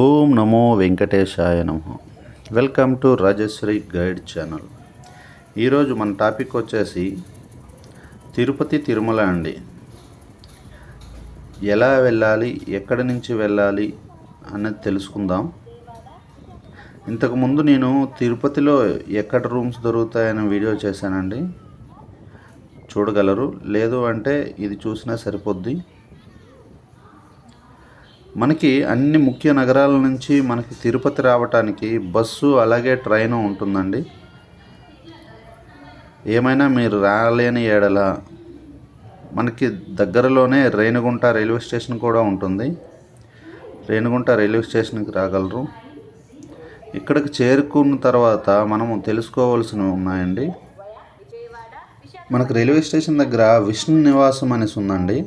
ఓం నమో వెంకటేశాయ నమ. Welcome to Rajeshwari guide channel. ఈరోజు మన టాపిక్ వచ్చేసి తిరుపతి తిరుమల అండి. ఎలా వెళ్ళాలి ఎక్కడి నుంచి వెళ్ళాలి అన్నది తెలుసుకుందాం. ఇంతకుముందు నేను తిరుపతిలో ఎక్కడ రూమ్స్ దొరుకుతాయని వీడియో చేశానండి. చూడగలరు లేదు అంటే ఇది చూసినా సరిపోద్ది. మనకి అన్ని ముఖ్య నగరాల నుంచి మనకి తిరుపతి రావటానికి బస్సు అలాగే ట్రైన్ ఉంటుందండి. ఏమైనా మీరు రాలేని ఏడల మనకి దగ్గరలోనే రేణిగుంట రైల్వే స్టేషన్ కూడా ఉంటుంది. రేణిగుంట రైల్వే స్టేషన్కి రాగలరు. ఇక్కడికి చేరుకున్న తర్వాత మనము తెలుసుకోవాల్సినవి ఉన్నాయండి. మనకు రైల్వే స్టేషన్ దగ్గర విష్ణు నివాసం అనేసి ఉందండి.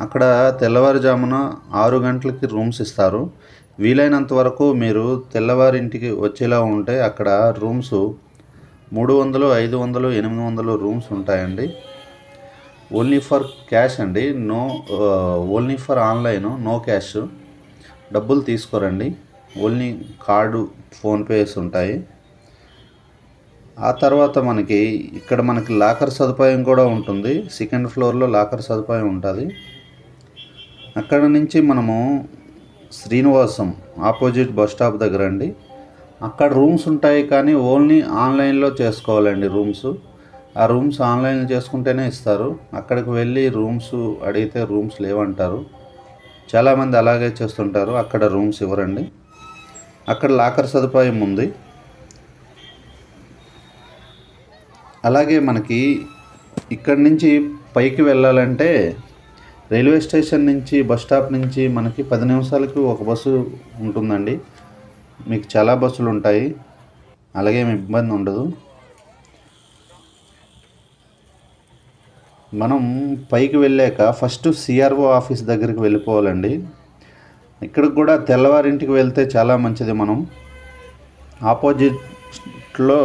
అక్కడ తెల్లవారుజామున ఆరు గంటలకి రూమ్స్ ఇస్తారు. వీలైనంత వరకు మీరు తెల్లవారింటికి వచ్చేలా ఉంటే అక్కడ రూమ్స్ మూడు వందలు ఐదు వందలు ఎనిమిది వందలు రూమ్స్ ఉంటాయండి. ఓన్లీ ఫర్ క్యాష్ అండి. No only for online no cash. డబ్బులు తీసుకోరండి. ఓన్లీ కార్డు ఫోన్పేస్ ఉంటాయి. ఆ తర్వాత మనకి ఇక్కడ మనకి లాకర్ సదుపాయం కూడా ఉంటుంది. సెకండ్ ఫ్లోర్లో లాకర్ సదుపాయం ఉంటుంది. అక్కడ నుంచి మనము శ్రీనివాసం ఆపోజిట్ బస్ స్టాప్ దగ్గర అండి. అక్కడ రూమ్స్ ఉంటాయి కానీ ఓన్లీ ఆన్లైన్లో చేసుకోవాలండి రూమ్స్. ఆ రూమ్స్ ఆన్లైన్లో చేసుకుంటేనే ఇస్తారు. అక్కడికి వెళ్ళి రూమ్స్ అడిగితే రూమ్స్ లేవంటారు. చాలామంది అలాగే చేస్తుంటారు. అక్కడ రూమ్స్ ఇవ్వరండి. అక్కడ లాకర్ సదుపాయం ఉంది. అలాగే మనకి ఇక్కడి నుంచి పైకి వెళ్ళాలంటే రైల్వే స్టేషన్ నుంచి బస్ స్టాప్ నుంచి మనకి పది నిమిషాలకి ఒక బస్సు ఉంటుందండి. మీకు చాలా బస్సులు ఉంటాయి. అలాగే ఏమి ఇబ్బంది ఉండదు. మనం పైకి వెళ్ళాక ఫస్ట్ సిఆర్ఓ ఆఫీస్ దగ్గరికి వెళ్ళిపోవాలండి. ఇక్కడికి కూడా తెల్లవారింటికి వెళ్తే చాలా మంచిది మనం. ఆపోజిట్లో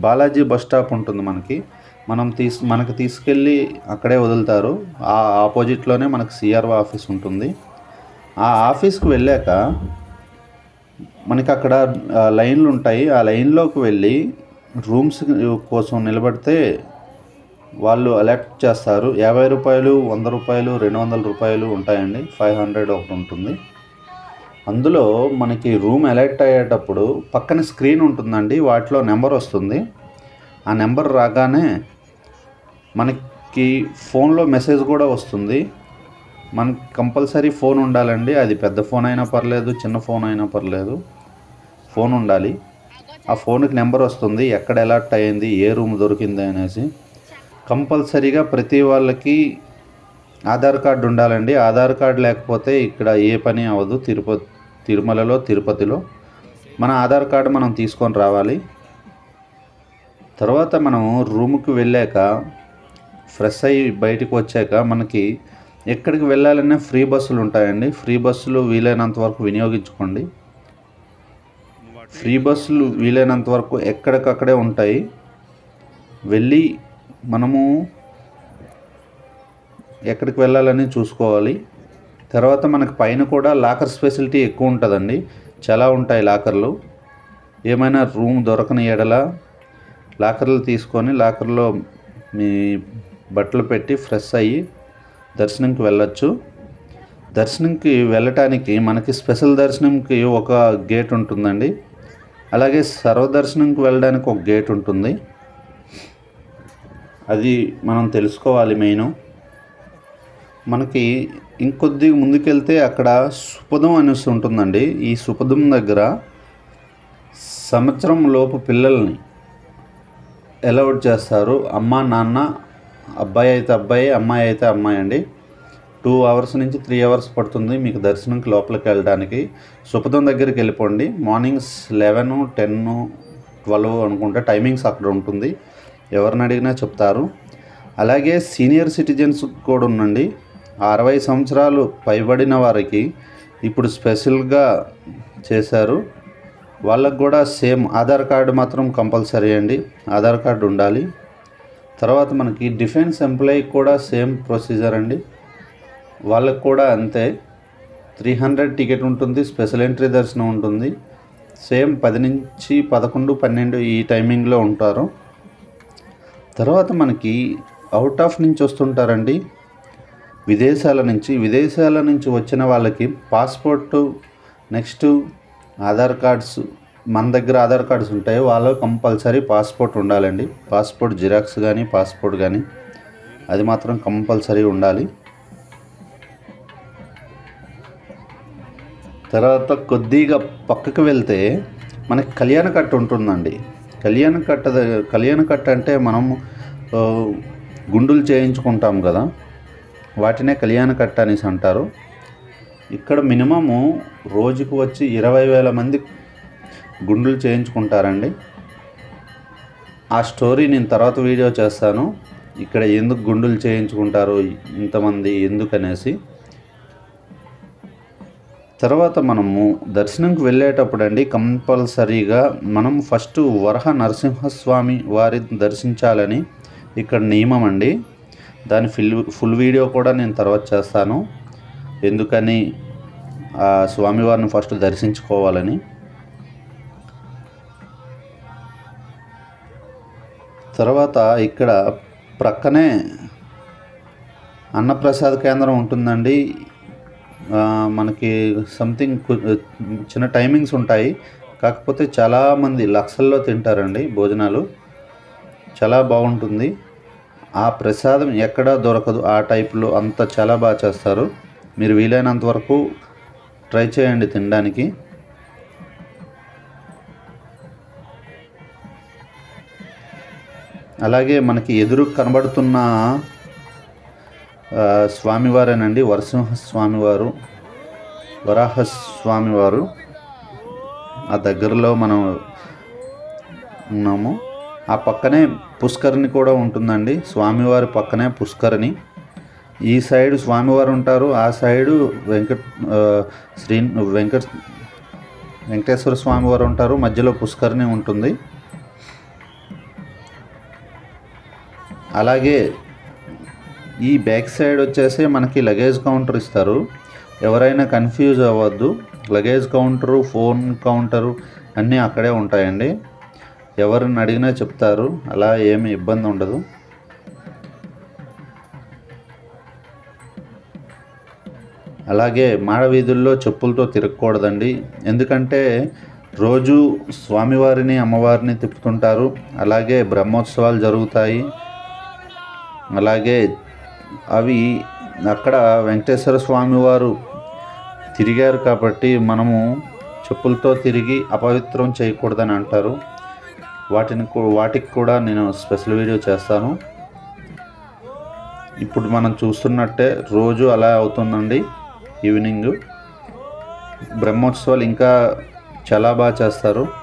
బాలాజీ బస్ స్టాప్ ఉంటుంది మనకి. మనం తీసు మనకు తీసుకెళ్ళి అక్కడే వదులుతారు. ఆ ఆపోజిట్లోనే మనకు సిఆర్ఓ ఆఫీస్ ఉంటుంది. ఆ ఆఫీస్కి వెళ్ళాక మనకి అక్కడ లైన్లు ఉంటాయి. ఆ లైన్లోకి వెళ్ళి రూమ్స్ కోసం నిలబడితే వాళ్ళు అలర్ట్ చేస్తారు. యాభై రూపాయలు వంద రూపాయలు రెండు వందల రూపాయలు ఉంటాయండి. ఫైవ్ హండ్రెడ్ ఒకటి ఉంటుంది. అందులో మనకి రూమ్ అలర్ట్ అయ్యేటప్పుడు పక్కన స్క్రీన్ ఉంటుందండి. వాటిలో నెంబర్ వస్తుంది. ఆ నెంబర్ రాగానే మనకి ఫోన్లో మెసేజ్ కూడా వస్తుంది. మనకి కంపల్సరీ ఫోన్ ఉండాలండి. అది పెద్ద ఫోన్ అయినా పర్లేదు చిన్న ఫోన్ అయినా పర్లేదు. ఫోన్ ఉండాలి. ఆ ఫోన్కి నెంబర్ వస్తుంది. ఎక్కడ అలర్ట్ అయ్యింది ఏ రూమ్ దొరికింది అనేసి. కంపల్సరీగా ప్రతి వాళ్ళకి ఆధార్ కార్డు ఉండాలండి. ఆధార్ కార్డు లేకపోతే ఇక్కడ ఏ పని అవ్వదు. తిరుపతి తిరుమలలో తిరుపతిలో. మన ఆధార్ కార్డు మనం తీసుకొని రావాలి. తర్వాత మనం రూమ్కి వెళ్ళాక ఫ్రెష్ అయ్యి బయటికి వచ్చాక మనకి ఎక్కడికి వెళ్ళాలన్నా ఫ్రీ బస్సులు ఉంటాయండి. ఫ్రీ బస్సులు వీలైనంత వరకు వినియోగించుకోండి. ఫ్రీ బస్సులు వీలైనంత వరకు ఎక్కడికక్కడే ఉంటాయి. వెళ్ళి మనము ఎక్కడికి వెళ్ళాలని చూసుకోవాలి. తర్వాత మనకి పైన కూడా లాకర్స్ ఫెసిలిటీ ఎక్కువ ఉంటుందండి. చాలా ఉంటాయి లాకర్లు. ఏమైనా రూమ్ దొరకని ఎడల లాకర్లు తీసుకొని లాకర్లో మీ బట్టలు పెట్టి ఫ్రెష్ అయ్యి దర్శనంకి వెళ్ళొచ్చు. దర్శనంకి వెళ్ళటానికి మనకి స్పెషల్ దర్శనంకి ఒక గేట్ ఉంటుందండి. అలాగే సర్వదర్శనంకి వెళ్ళడానికి ఒక గేట్ ఉంటుంది. అది మనం తెలుసుకోవాలి మెయిన్. మనకి ఇంకొద్ది ముందుకెళ్తే అక్కడ సుపదం అనేసి ఉంటుందండి. ఈ సుపదం దగ్గర సంవత్సరం లోపు పిల్లల్ని అలౌట్ చేస్తారు. అమ్మ నాన్న అబ్బాయి అయితే అబ్బాయి అమ్మాయి అయితే అమ్మాయి అండి. టూ అవర్స్ నుంచి త్రీ అవర్స్ పడుతుంది మీకు దర్శనంకి లోపలికి వెళ్ళడానికి. సుపదం దగ్గరికి వెళ్ళిపోండి. మార్నింగ్స్ లెవెన్ టెన్ ట్వెల్వ్ అనుకుంటే టైమింగ్స్ అక్కడ ఉంటుంది. ఎవరిని అడిగినా చెప్తారు. అలాగే సీనియర్ సిటిజన్స్ కూడా ఉందండి అరవై సంవత్సరాలు పైబడిన వారికి ఇప్పుడు స్పెషల్గా చేశారు. వాళ్ళకు కూడా సేమ్ ఆధార్ కార్డు మాత్రం కంపల్సరీ అండి. ఆధార్ కార్డు ఉండాలి. తర్వాత మనకి డిఫెన్స్ ఎంప్లాయీ కూడా సేమ్ ప్రొసీజర్ అండి. వాళ్ళకు కూడా అంతే. త్రీ హండ్రెడ్ టికెట్ ఉంటుంది స్పెషల్ ఎంట్రీ దర్శనం ఉంటుంది. సేమ్ పది నుంచి పదకొండు పన్నెండు ఈ టైమింగ్లో ఉంటారు. తర్వాత మనకి అవుట్ ఆఫ్ నుంచి వస్తుంటారండి. విదేశాల నుంచి విదేశాల నుంచి వచ్చిన వాళ్ళకి పాస్పోర్టు నెక్స్ట్ ఆధార్ కార్డ్స్ మన దగ్గర ఆధార్ కార్డ్స్ ఉంటాయి. వాళ్ళు కంపల్సరీ పాస్పోర్ట్ ఉండాలండి. పాస్పోర్ట్ జిరాక్స్ కానీ పాస్పోర్ట్ కానీ అది మాత్రం కంపల్సరీ ఉండాలి. తర్వాత కొద్దిగా పక్కకు వెళ్తే మనకి కళ్యాణ కట్ట ఉంటుందండి. కళ్యాణ కట్ట దగ్గర కళ్యాణ కట్ట అంటే మనం గుండులు చేయించుకుంటాం కదా. వాటినే కళ్యాణ కట్ట అనేసి అంటారు. ఇక్కడ మినిమము రోజుకు వచ్చి ఇరవై వేల మంది గుండులు చేయించుకుంటారండి. ఆ స్టోరీ నేను తర్వాత వీడియో చేస్తాను. ఇక్కడ ఎందుకు గుండులు చేయించుకుంటారు ఇంతమంది ఎందుకనేసి. తర్వాత మనము దర్శనంకి వెళ్ళేటప్పుడు అండి కంపల్సరీగా మనం ఫస్ట్ వరహ నరసింహస్వామి వారి దర్శించాలని ఇక్కడ నియమం అండి దాని ఫుల్ ఫుల్ వీడియో కూడా నేను తర్వాత చేస్తాను. ఎందుకని ఆ స్వామివారిని ఫస్ట్ దర్శించుకోవాలని. తర్వాత ఇక్కడ ప్రక్కనే అన్నప్రసాద కేంద్రం ఉంటుందండి. మనకి సంథింగ్ చిన్న టైమింగ్స్ ఉంటాయి. కాకపోతే చాలామంది లక్షల్లో తింటారండి భోజనాలు. చాలా బాగుంటుంది. ఆ ప్రసాదం ఎక్కడా దొరకదు. ఆ టైప్లో అంత చాలా బాగా చేస్తారు. మీరు వీలైనంత వరకు ట్రై చేయండి తినడానికి. అలాగే మనకి ఎదురు కనబడుతున్న స్వామివారేనండి వరసింహ స్వామివారు వరాహ స్వామివారు ఆ దగ్గరలో మనం ఉన్నాము. ఆ పక్కనే పుష్కరిణి కూడా ఉంటుందండి. స్వామివారి పక్కనే పుష్కరిణి. ఈ సైడ్ స్వామివారు ఉంటారు ఆ సైడు వెంకట్ శ్రీ వెంకట వెంకటేశ్వర స్వామివారు ఉంటారు మధ్యలో పుష్కరిణి ఉంటుంది. అలాగే ఈ బ్యాక్ సైడ్ వచ్చేసి మనకి లగేజ్ కౌంటర్ ఇస్తారు. ఎవరైనా కన్ఫ్యూజ్ అవ్వద్దు. లగేజ్ కౌంటరు ఫోన్ కౌంటరు అన్నీ అక్కడే ఉంటాయండి. ఎవరిని అడిగినా చెప్తారు. అలా ఏమి ఇబ్బంది ఉండదు. అలాగే మాడ వీధుల్లో చెప్పులతో తిరగకూడదండి. ఎందుకంటే రోజు స్వామివారిని అమ్మవారిని తిప్పుతుంటారు. అలాగే బ్రహ్మోత్సవాలు జరుగుతాయి. అలాగే అవి అక్కడ వెంకటేశ్వర స్వామి వారు తిరిగారు కాబట్టి మనము చెప్పులతో తిరిగి అపవిత్రం చేయకూడదని అంటారు. వాటిని వాటికి కూడా నేను స్పెషల్ వీడియో చేస్తాను. ఇప్పుడు మనం చూస్తున్నట్టే రోజు అలా అవుతుందండి. ఈవినింగ్. బ్రహ్మోత్సవాలు ఇంకా చాలా బాగా చేస్తారు.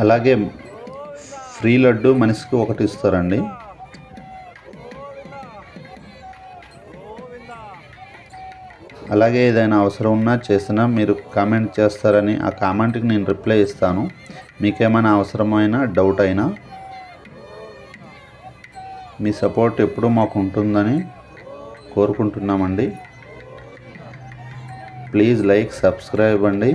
అలాగే ఫ్రీ లడ్డు మనిషికి ఒకటి ఇస్తారండి. అలాగే ఏదైనా అవసరం ఉన్నా చేసినా మీరు కామెంట్ చేస్తారని ఆ కామెంట్కి నేను రిప్లై ఇస్తాను. మీకేమైనా అవసరమైన డౌట్ అయినా మీ సపోర్ట్ ఎప్పుడూ మాకు ఉంటుందని కోరుకుంటున్నామండి. ప్లీజ్ లైక్ సబ్స్క్రైబ్ అండి.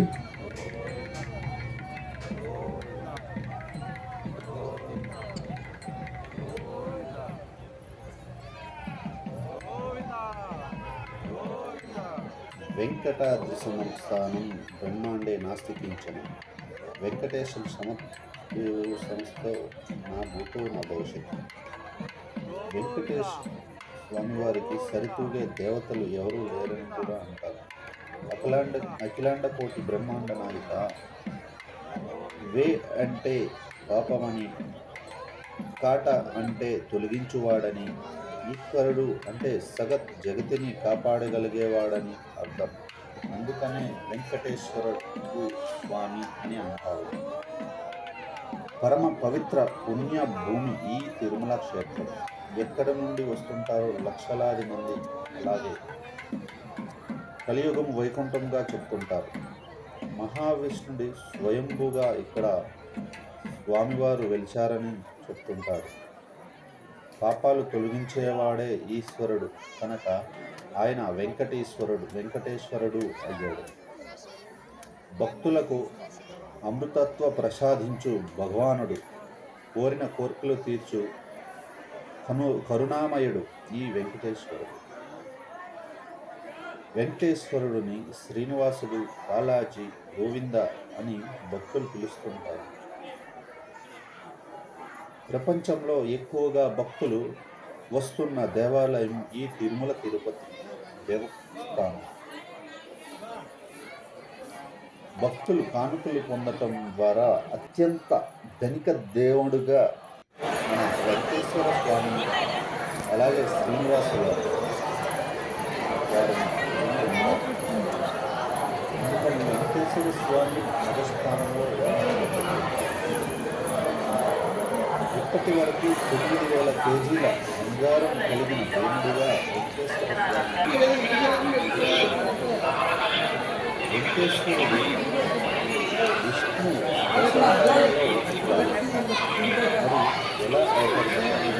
వెంకటాద్రి సంస్థానం బ్రహ్మాండే నాస్తికించను. వెంకటేశ్వర సమ సంస్థ నా భూతో నా భవిష్యత్తు. వెంకటేష్ స్వామివారికి సరితూగే దేవతలు ఎవరూ లేరని కూడా అంటారు. అఖిలాండ అఖిలాండ కోటి బ్రహ్మాండ నాయక వే అంటే పాపమని కాట అంటే తొలగించువాడని ఈశ్వరుడు అంటే సగత్ జగతిని కాపాడగలిగేవాడని అర్థం. అందుకనే వెంకటేశ్వరుడు స్వామి అని అంటారు. పరమ పవిత్ర పుణ్య భూమి ఈ తిరుమల క్షేత్రం. ఎక్కడి నుండి వస్తుంటారో లక్షలాది మంది అలాగే కలియుగం వైకుంఠంగా చెప్తుంటారు మహావిష్ణుడి స్వయంభూగా ఇక్కడ స్వామివారు వెలిచారని చెప్తుంటారు. పాపాలు తొలగించేవాడే ఈశ్వరుడు. కనుక ఆయన వెంకటేశ్వరుడు వెంకటేశ్వరుడు అయ్యాడు. భక్తులకు అమృతత్వ ప్రసాదించు భగవానుడు. కోరిన కోర్కెలు తీర్చు కను కరుణామయుడు ఈ వెంకటేశ్వరుడు. వెంకటేశ్వరుడిని శ్రీనివాసుడు బాలాజీ గోవింద అని భక్తులు పిలుస్తుంటారు. ప్రపంచంలో ఎక్కువగా భక్తులు వస్తున్న దేవాలయం ఈ తిరుమల తిరుపతి దేవస్థానం. భక్తులు కానుకలు పొందటం ద్వారా అత్యంత ధనిక దేవుడుగా మన వెంకటేశ్వర స్వామి అలాగే శ్రీనివాసు వారు ఎందుకంటే వెంకటేశ్వర స్వామి మగస్థానంలో ఇప్పటి వరకు తొమ్మిది వేల కేజీల బంగారం కలిగిన దేవుడిగా వెంకటేశ్వర స్వామి వెంకటేశ్వరుడు విష్ణు దశావతారాల్లో ఒకటిగా మరి ఎలా అవతరించాడు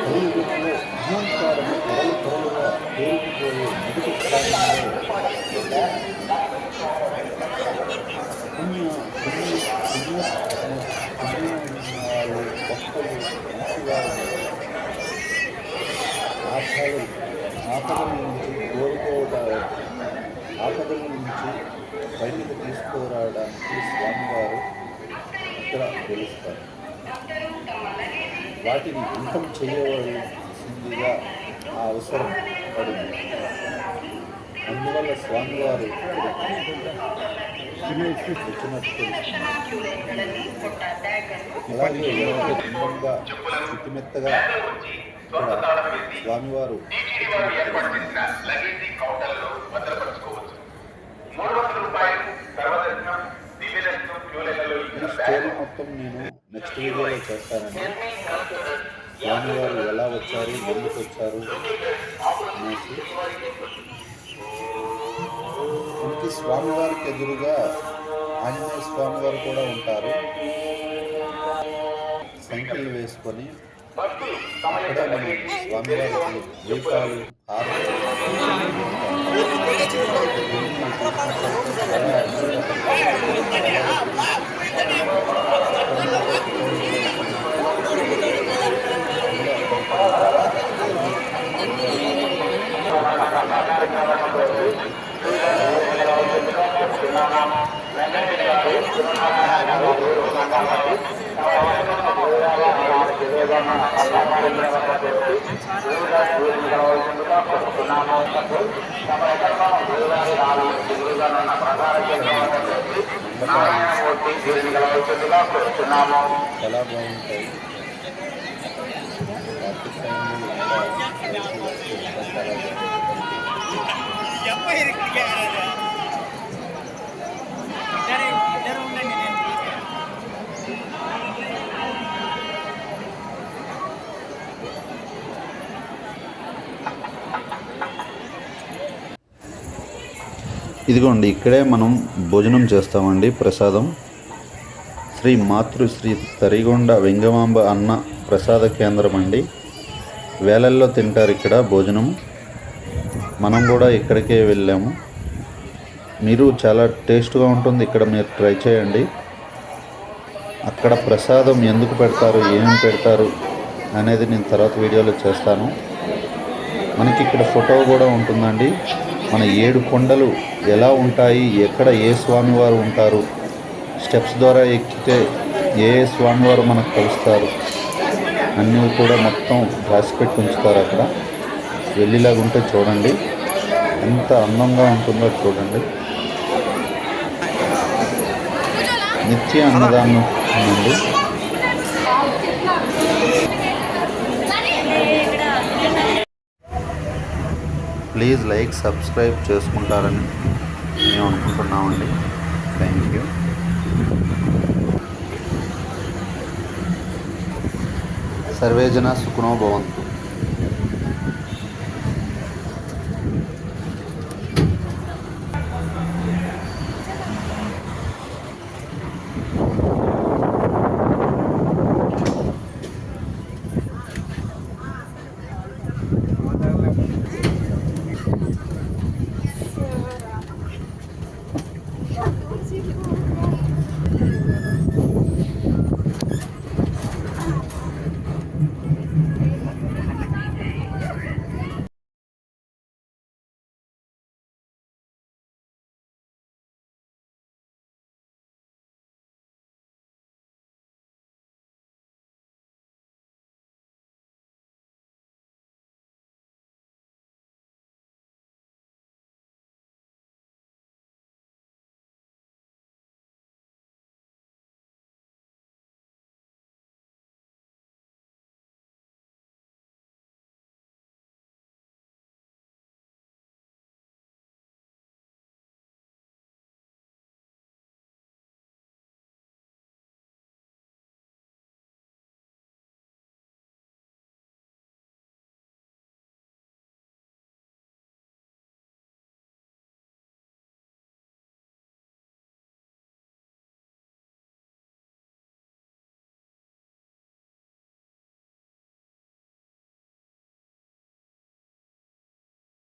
కలియుగంలో అహంకారము పొరలు పొరలుగా పేరుకుపోయే మొదటి స్థానంలో పుణ్య పుణ్య పుణ్య పుణ్యాలు భక్తులు మంచివారు ఆపదలు ఆపదల నుంచి కోరుకోవడానికి ఆపదల నుంచి బయటకు తీసుకురావడానికి స్వామివారు ఇక్కడ తెలుస్తారు వాటిని ఇంకం చేయవలసిందిగా ఆ అవసరం పడింది. అందువల్ల స్వామివారు ఇక్కడ అలాగే ఎవరికి ఇక్కడ స్వామివారు ఈ స్టోరీ మొత్తం నేను నెక్స్ట్ వీడియోలో చేస్తానండి. స్వామివారు ఎలా వచ్చారు ఎందుకు వచ్చారు అనేసి మనకి స్వామివారికి ఎదురుగా ఆంజనేయ స్వామివారు కూడా ఉంటారు. సంఖ్యలు వేసుకొని అక్కడ మనం స్వామివారికి దీపాలు చాలా బాగుంటాయి కార్తీక టైంలో ఇంకా చాలా బాగుంటుంది ఇదిగోండి ఇక్కడే మనం భోజనం చేస్తామండి ప్రసాదం. శ్రీ మాతృశ్రీ తరిగొండ వెంగమాంబ అన్న ప్రసాద కేంద్రం అండి. వేలల్లో తింటారు ఇక్కడ భోజనం. మనం కూడా ఇక్కడికే వెళ్ళాము. మీరు చాలా టేస్ట్గా ఉంటుంది ఇక్కడ మీరు ట్రై చేయండి. అక్కడ ప్రసాదం ఎందుకు పెడతారు ఏం పెడతారు అనేది నేను తర్వాత వీడియోలో చేస్తాను. మనకి ఇక్కడ ఫోటో కూడా ఉంటుందండి. మన ఏడు కొండలు ఎలా ఉంటాయి? ఎక్కడ ఏ స్వామివారు ఉంటారు? స్టెప్స్ ద్వారా ఎక్కితే ఏ ఏ స్వామివారు మనకు కలుస్తారు? అన్నీ కూడా మొత్తం రాసిపెట్టి ఉంచుతారు అక్కడ. వెళ్ళేలాగా ఉంటే చూడండి. ఎంత అందంగా ఉంటుందో చూడండి. నిత్య అన్నదానం ఉందండి ప్లీజ్ లైక్ సబ్స్క్రైబ్ చేసుకుంటారని మేము అనుకుంటున్నామండి. థ్యాంక్ యూ సర్వేజన సుఖనో భవంతు.